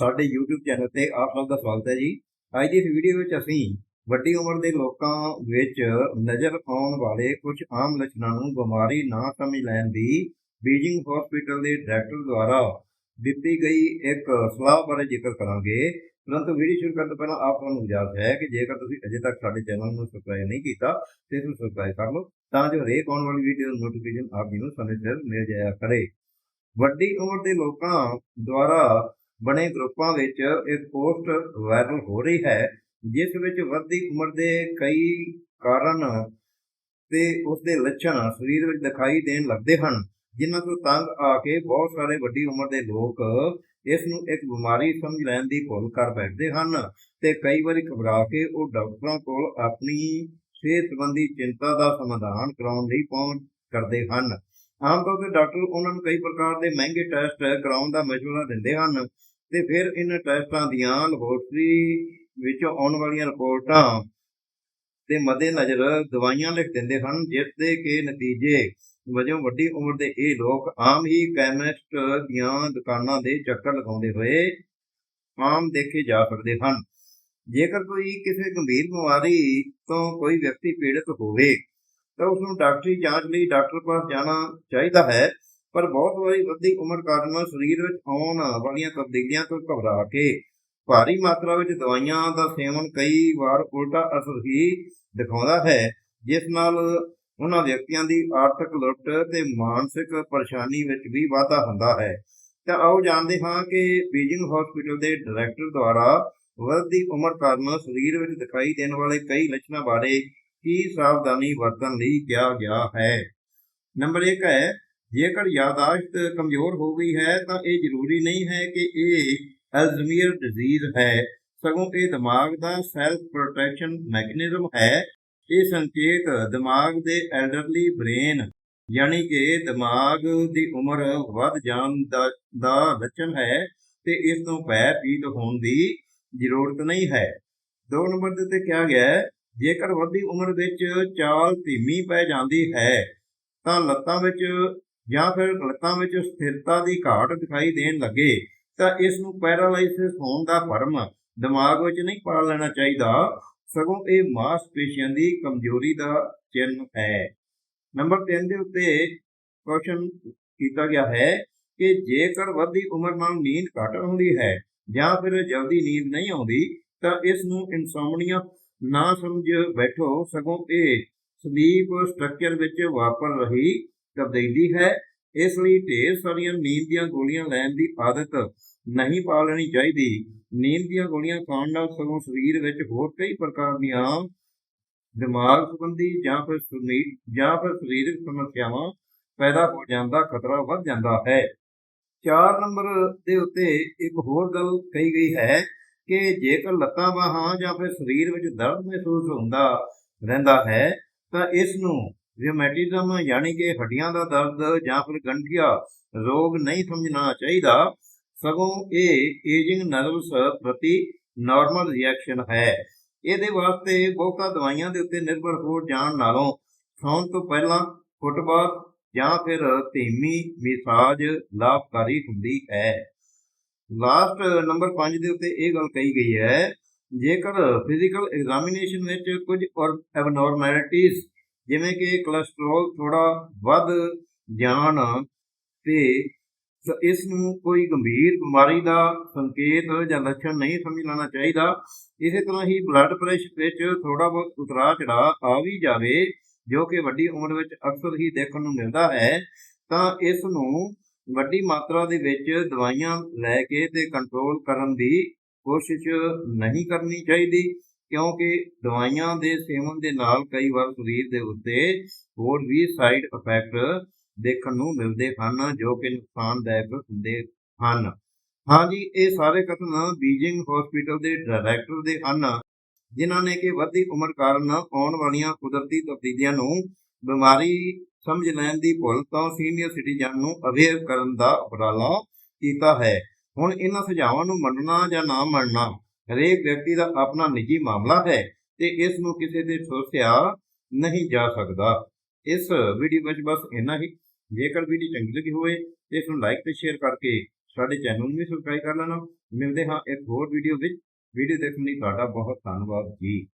ਸਾਡੇ YouTube channel ਤੇ ਆਪ ਸਭ ਦਾ ਸਵਾਗਤ ਹੈ ਜੀ। ਅੱਜ ਦੀ ਇਸ ਵੀਡੀਓ ਵਿੱਚ ਅਸੀਂ ਵੱਡੀ ਉਮਰ ਦੇ ਲੋਕਾਂ ਵਿੱਚ ਨਜ਼ਰ ਆਉਣ ਵਾਲੇ ਕੁਝ ਆਮ ਲੱਛਣਾਂ ਨੂੰ ਬਿਮਾਰੀ ਨਾ ਸਮਝ ਲੈਣ ਦੀ ਬੀਜਿੰਗ ਹਸਪੀਟਲ ਦੇ ਡਾਇਰੈਕਟਰ ਦੁਆਰਾ ਦਿੱਤੀ ਗਈ ਇੱਕ ਸਲਾਹ ਬਾਰੇ ਜ਼ਿਕਰ ਕਰਾਂਗੇ। ਪਰੰਤੂ ਵੀਡੀਓ ਸ਼ੁਰੂ ਕਰਨ ਤੋਂ ਪਹਿਲਾਂ ਆਪ ਨੂੰ ਗੁਜ਼ਾਰਿਸ਼ ਹੈ ਕਿ ਜੇਕਰ ਤੁਸੀਂ ਅਜੇ ਤੱਕ ਸਾਡੇ ਚੈਨਲ ਨੂੰ ਸਬਸਕ੍ਰਾਈਬ ਨਹੀਂ ਕੀਤਾ ਤੇ ਇਸ ਨੂੰ ਸਬਸਕ੍ਰਾਈਬ ਕਰ ਲਓ, ਤਾਂ ਜੋ ਹਰੇਕ ਆਉਣ ਵਾਲੀ ਵੀਡੀਓ ਦੀ ਨੋਟੀਫਿਕੇਸ਼ਨ ਆਪ ਜੀ ਨੂੰ ਸਮੇਂ ਸਿਰ ਮਿਲ ਜਾਇਆ ਕਰੇ। ਵੱਡੀ ਉਮਰ ਦੇ ਲੋਕਾਂ ਦੁਆਰਾ ਬਣੇ ਗਰੁੱਪਾਂ ਵਿੱਚ ਇੱਕ ਪੋਸਟ ਵਾਇਰਲ ਹੋ ਰਹੀ ਹੈ, ਜਿਸ ਵਿੱਚ ਵੱਧਦੀ ਉਮਰ ਦੇ ਕਈ ਕਾਰਨ ਤੇ ਉਸ ਦੇ ਲੱਛਣ ਸਰੀਰ ਵਿੱਚ ਦਿਖਾਈ ਦੇਣ ਲੱਗਦੇ ਹਨ, ਜਿਨ੍ਹਾਂ ਤੋਂ ਤੰਗ ਆ ਕੇ ਬਹੁਤ ਸਾਰੇ ਵੱਡੀ ਉਮਰ ਦੇ ਲੋਕ ਇਸ ਨੂੰ ਇੱਕ ਬਿਮਾਰੀ ਸਮਝ ਲੈਣ ਦੀ ਭੁੱਲ ਕਰ ਬੈਠਦੇ ਹਨ ਤੇ ਕਈ ਵਾਰੀ ਘਬਰਾ ਕੇ ਉਹ ਡਾਕਟਰਾਂ ਕੋਲ ਆਪਣੀ ਸਿਹਤ ਸੰਬੰਧੀ ਚਿੰਤਾ ਦਾ ਸਮਾਧਾਨ ਕਰਾਉਣ ਲਈ ਪਹੁੰਚ ਕਰਦੇ ਹਨ। ਆਮ ਤੌਰ ਤੇ ਡਾਕਟਰ ਉਹਨਾਂ ਨੂੰ ਕਈ ਪ੍ਰਕਾਰ ਦੇ ਮਹਿੰਗੇ ਟੈਸਟ ਕਰਾਉਣ ਦਾ ਮਸ਼ਵਰਾ ਦਿੰਦੇ ਹਨ ਤੇ ਫਿਰ ਇਹਨਾਂ ਟੈਸਟਾਂ ਦੀਆਂ ਲੈਬੋਰਟਰੀ ਵਿੱਚੋਂ ਆਉਣ ਵਾਲੀਆਂ ਰਿਪੋਰਟਾਂ ਤੇ ਮੱਦੇਨਜ਼ਰ ਦਵਾਈਆਂ ਲਿਖ ਦਿੰਦੇ ਹਨ, ਜਿਸ ਦੇ ਕਿ ਨਤੀਜੇ ਵਜੋਂ ਵੱਡੀ ਉਮਰ ਦੇ ਇਹ ਲੋਕ ਆਮ ਹੀ ਕੈਮਿਸਟ ਦੀਆਂ ਦੁਕਾਨਾਂ ਦੇ ਚੱਕਰ ਲਗਾਉਂਦੇ ਹੋਏ ਆਮ ਦੇਖੇ ਜਾ ਸਕਦੇ ਹਨ। ਜੇਕਰ ਕੋਈ ਕਿਸੇ ਗੰਭੀਰ ਬਿਮਾਰੀ ਤੋਂ ਕੋਈ ਵਿਅਕਤੀ ਪੀੜਤ ਹੋਵੇ, ਤਾਂ ਉਸ ਨੂੰ ਡਾਕਟਰੀ ਜਾਂਚ ਲਈ ਡਾਕਟਰ ਪਾਸ ਜਾਣਾ ਚਾਹੀਦਾ ਹੈ। ਪਰ ਬਹੁਤ ਵਾਰੀ ਵੱਧਦੀ ਉਮਰ ਕਾਰਨ ਸਰੀਰ ਵਿੱਚ ਆਉਣ ਵਾਲੀਆਂ ਤਬਦੀਲੀਆਂ ਤੋਂ ਘਬਰਾ ਕੇ ਭਾਰੀ ਮਾਤਰਾ ਵਿੱਚ ਦਵਾਈਆਂ ਦਾ ਸੇਵਨ ਕਈ ਵਾਰ ਉਲਟਾ ਅਸਰ ਹੀ ਦਿਖਾਉਂਦਾ ਹੈ, ਜਿਸ ਨਾਲ ਉਹਨਾਂ ਵਿਅਕਤੀਆਂ ਦੀ ਆਰਥਿਕ ਲੁੱਟ ਤੇ ਮਾਨਸਿਕ ਪਰੇਸ਼ਾਨੀ ਵਿੱਚ ਵੀ ਵਾਧਾ ਹੁੰਦਾ ਹੈ। ਤਾਂ ਆਓ ਜਾਣਦੇ ਹਾਂ ਕਿ ਬੀਜਿੰਗ ਹਸਪੀਟਲ ਦੇ ਡਾਇਰੈਕਟਰ ਦੁਆਰਾ ਵੱਧਦੀ ਉਮਰ ਕਾਰਨ ਸਰੀਰ ਵਿੱਚ ਦਿਖਾਈ ਦੇਣ ਵਾਲੇ ਕਈ ਲੱਛਣਾਂ ਬਾਰੇ ਕੀ ਸਾਵਧਾਨੀ ਵਰਤਣ ਲਈ ਕਿਹਾ ਗਿਆ ਹੈ। ਨੰਬਰ 1 ਹੈ ਜੇਕਰ ਯਾਦਾਸ਼ਤ ਕਮਜ਼ੋਰ ਹੋ ਗਈ ਹੈ, ਤਾਂ ਇਹ ਜ਼ਰੂਰੀ ਨਹੀਂ ਹੈ ਕਿ ਇਹ ਐਲਜ਼ਮੀਅਰ ਡਿਜ਼ੀਜ਼ ਹੈ। ਸਗੋਂ ਇਹ ਦਿਮਾਗ ਦਾ ਸੈਲਫ ਪ੍ਰੋਟੈਕਸ਼ਨ ਮੈਕੈਨਿਜ਼ਮ ਹੈ। ਇਹ ਸੰਕੇਤ ਦਿਮਾਗ ਦੇ ਐਲਡਰਲੀ ਬ੍ਰੇਨ ਯਾਨੀ ਕਿ ਦਿਮਾਗ ਦੀ ਉਮਰ ਵੱਧ ਜਾਣ ਦਾ ਦਾ ਲੱਛਣ ਹੈ ਤੇ ਇਸ ਤੋਂ ਭੈ ਪੀਤ ਹੋਣ ਦੀ ਜ਼ਰੂਰਤ ਨਹੀਂ ਹੈ। ਦੋ ਨੰਬਰ ਦੇ ਉੱਤੇ ਕਿਹਾ ਗਿਆ ਹੈ, ਜੇਕਰ ਵੱਡੀ ਉਮਰ ਵਿੱਚ ਚਾਲ ਧੀਮੀ ਪੈ ਜਾਂਦੀ ਹੈ, ਤਾਂ ਲੱਤਾਂ ਵਿੱਚ ਜਾਂ ਫਿਰ ਲੱਤਾਂ ਵਿੱਚ ਸਥਿਰਤਾ ਦੀ ਘਾਟ ਦਿਖਾਈ ਦੇਣ ਲੱਗੇ, ਤਾਂ ਇਸ ਨੂੰ ਪੈਰਾਲਾਈਸਿਸ ਹੋਣ ਦਾ ਭਰਮ ਦਿਮਾਗ ਵਿੱਚ ਨਹੀਂ ਪਾ ਲੈਣਾ ਚਾਹੀਦਾ। ਸਗੋਂ ਇਹ ਮਾਸਪੇਸ਼ੀਆਂ ਦੀ ਕਮਜ਼ੋਰੀ ਦਾ ਚਿੰਨ੍ਹ ਹੈ। ਨੰਬਰ 3 ਦੇ ਉੱਤੇ ਕੁਐਸਚਨ ਕੀਤਾ ਗਿਆ ਹੈ ਕਿ ਜੇਕਰ ਵੱਧਦੀ ਉਮਰ ਨਾਲ ਨੀਂਦ ਘੱਟ ਆਉਂਦੀ ਹੈ ਜਾਂ ਫਿਰ ਜਲਦੀ ਨੀਂਦ ਨਹੀਂ ਆਉਂਦੀ, ਤਾਂ ਇਸ ਨੂੰ ਇਨਸੋਮਨੀਆ ਨਾ ਸਮਝ ਬੈਠੋ। ਸਗੋਂ ਇਹ ਸਲੀਪ ਸਟਰਕਚਰ ਵਿੱਚ ਵਾਪਰ ਰਹੀ ਤਬਦੀਲੀ ਹੈ। ਇਸ ਲਈ ਢੇਰ ਸਾਰੀਆਂ ਨੀਂਦ ਦੀਆਂ ਗੋਲੀਆਂ ਲੈਣ ਦੀ ਆਦਤ ਨਹੀਂ ਪਾ ਲੈਣੀ ਚਾਹੀਦੀ। ਨੀਂਦ ਦੀਆਂ ਗੋਲੀਆਂ ਖਾਣ ਨਾਲ ਸਗੋਂ ਸਰੀਰ ਵਿੱਚ ਹੋਰ ਕਈ ਪ੍ਰਕਾਰ ਦੀਆਂ ਦਿਮਾਗ ਸੰਬੰਧੀ ਜਾਂ ਫਿਰ ਸਰੀਰ ਜਾਂ ਫਿਰ ਸਰੀਰਕ ਸਮੱਸਿਆਵਾਂ ਪੈਦਾ ਹੋ ਜਾਣ ਦਾ ਖਤਰਾ ਵੱਧ ਜਾਂਦਾ ਹੈ। 4 ਨੰਬਰ ਦੇ ਉੱਤੇ ਇੱਕ ਹੋਰ ਗੱਲ ਕਹੀ ਗਈ ਹੈ ਕਿ ਜੇਕਰ ਲੱਤਾਂ ਬਾਹਾਂ ਜਾਂ ਫਿਰ ਸਰੀਰ ਵਿੱਚ ਦਰਦ ਮਹਿਸੂਸ ਹੁੰਦਾ ਰਹਿੰਦਾ ਹੈ ਤਾਂ ਇਸ ਨੂੰ ਰਿਊਮੈਟਿਜ਼ਮ ਯਾਨੀ ਕਿ ਹੱਡੀਆਂ ਦਾ ਦਰਦ ਜਾਂ ਫਿਰ ਗੰਢੀਆ ਰੋਗ ਨਹੀਂ ਸਮਝਣਾ ਚਾਹੀਦਾ, ਸਗੋਂ ਇਹ ਏਜਿੰਗ ਨਰਵਸ ਪ੍ਰਤੀ ਨਾਰਮਲ ਰਿਐਕਸ਼ਨ ਹੈ। ਇਹਦੇ ਵਾਸਤੇ ਬਹੁਤਾ ਦਵਾਈਆਂ ਦੇ ਉੱਤੇ ਨਿਰਭਰ ਹੋ ਜਾਣ ਨਾਲੋਂ ਸੌਣ ਤੋਂ ਪਹਿਲਾਂ ਫੁੱਟਬਾਲ ਜਾਂ ਫਿਰ ਧੀਮੀ ਮਿਸਾਜ ਲਾਭਕਾਰੀ ਹੁੰਦੀ ਹੈ। ਲਾਸਟ ਨੰਬਰ 5 ਦੇ ਉੱਤੇ ਇਹ ਗੱਲ ਕਹੀ ਗਈ ਹੈ, ਜੇਕਰ ਫਿਜ਼ੀਕਲ ਐਗਜ਼ਾਮੀਨੇਸ਼ਨ ਵਿੱਚ ਕੁਝ ਐਬਨੋਰਮੈਲਿਟੀਜ਼ ਜਿਵੇਂ ਕਿ ਕੋਲੇਸਟ੍ਰੋਲ ਥੋੜਾ ਵੱਧ ਜਾਣ ਤੇ ਇਸ ਨੂੰ ਕੋਈ ਗੰਭੀਰ ਬਿਮਾਰੀ ਦਾ ਸੰਕੇਤ ਜਾਂ ਲੱਛਣ ਨਹੀਂ ਸਮਝ ਲੈਣਾ ਚਾਹੀਦਾ। ਇਸੇ ਤਰ੍ਹਾਂ ਹੀ ਬਲੱਡ ਪ੍ਰੈਸ਼ਰ ਵਿੱਚ ਥੋੜਾ ਬਹੁਤ ਉਤਰਾਅ ਚੜਾਅ ਆ ਵੀ ਜਾਵੇ, ਜੋ ਕਿ ਵੱਡੀ ਉਮਰ ਵਿੱਚ ਅਕਸਰ ਹੀ ਦੇਖਣ ਨੂੰ ਮਿਲਦਾ ਹੈ, ਤਾਂ ਇਸ ਨੂੰ ਵੱਡੀ ਮਾਤਰਾ ਦੇ ਵਿੱਚ ਦਵਾਈਆਂ ਲੈ ਕੇ ਤੇ ਕੰਟਰੋਲ ਕਰਨ ਦੀ ਕੋਸ਼ਿਸ਼ ਨਹੀਂ ਕਰਨੀ ਚਾਹੀਦੀ। ਕਿਉਂਕਿ ਦਵਾਈਆਂ ਦੇ ਸੇਵਨ ਦੇ ਨਾਲ ਕਈ ਵਾਰ ਸਰੀਰ ਦੇ ਉੱਤੇ ਹੋਰ ਵੀ ਸਾਈਡ ਇਫੈਕਟ ਦੇਖਣ ਨੂੰ ਮਿਲਦੇ ਹਨ, ਜੋ ਕਿ ਨੁਕਸਾਨਦਾਇਕ ਹੁੰਦੇ ਹਨ। ਹਾਂਜੀ, ਇਹ ਸਾਰੇ ਕਥਨ ਬੀਜਿੰਗ ਹਸਪੀਟਲ ਦੇ ਡਾਇਰੈਕਟਰ ਦੇ ਹਨ, ਜਿਨ੍ਹਾਂ ਨੇ ਕਿ ਵੱਧਦੀ ਉਮਰ ਕਾਰਨ ਆਉਣ ਵਾਲੀਆਂ ਕੁਦਰਤੀ ਤਬਦੀਲੀਆਂ ਨੂੰ ਬਿਮਾਰੀ ਸਮਝ ਲੈਣ ਦੀ ਭੁੱਲ ਤੋਂ ਸੀਨੀਅਰ ਸਿਟੀਜ਼ਨ ਨੂੰ ਅਵੇਅਰ ਕਰਨ ਦਾ ਉਪਰਾਲਾ ਕੀਤਾ ਹੈ। ਹੁਣ ਇਹਨਾਂ ਸੁਝਾਵਾਂ ਨੂੰ ਮੰਨਣਾ ਜਾਂ ਨਾ ਮੰਨਣਾ ਹਰੇਕ ਵਿਅਕਤੀ ਦਾ ਆਪਣਾ ਨਿੱਜੀ ਮਾਮਲਾ ਹੈ ਤੇ ਇਸ ਨੂੰ ਕਿਸੇ ਤੇ ਥੋਸਿਆ ਨਹੀਂ ਜਾ ਸਕਦਾ। ਇਸ ਵੀਡੀਓ ਵਿੱਚ ਬਸ ਇੰਨਾ ਹੀ। ਜੇਕਰ ਵੀਡੀਓ ਚੰਗੀ ਲੱਗੀ ਹੋਵੇ ਤੇ ਇਸ ਨੂੰ ਲਾਈਕ ਤੇ ਸ਼ੇਅਰ ਕਰਕੇ ਸਾਡੇ ਚੈਨਲ ਨੂੰ ਵੀ ਸਬਸਕ੍ਰਾਈਬ ਕਰ ਲੈਣਾ। ਮਿਲਦੇ ਹਾਂ ਇੱਕ ਹੋਰ ਵੀਡੀਓ ਵਿੱਚ। ਵੀਡੀਓ ਦੇਖਣ ਲਈ ਤੁਹਾਡਾ ਬਹੁਤ ਧੰਨਵਾਦ ਜੀ।